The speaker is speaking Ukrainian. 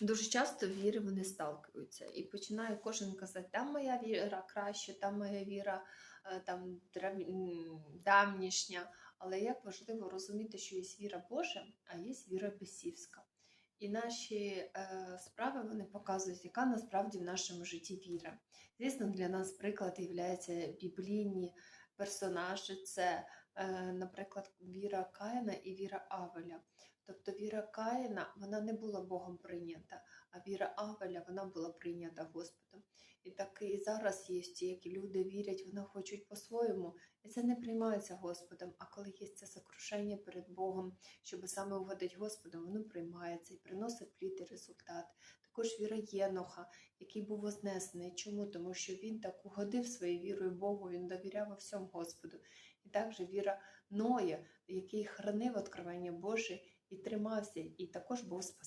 Дуже часто віри вони сталкуються і починає кожен казати, там моя віра краще, там моя віра е, там давнішня. Але як важливо розуміти, що є віра Божа, а є віра бесівська. І наші е, справи вони показують, яка насправді в нашому житті віра. Звісно, для нас приклад є біблійні персонажі. Це, наприклад, віра Каїна і віра Авеля. Тобто віра Каїна вона не була Богом прийнята, а віра Авеля вона була прийнята Господом. І так і зараз є ті, які люди вірять, вони хочуть по-своєму, і це не приймається Господом. А коли є це сокрушення перед Богом, щоб саме угодити Господу, воно приймається і приносить плід і результат. Також віра Єноха, який був вознесений. Чому? Тому що він так угодив своєю вірою Богу, він довіряв у всьому Господу. І також віра Ноя, який хранив откровення Боже і тримався, і також був спасений.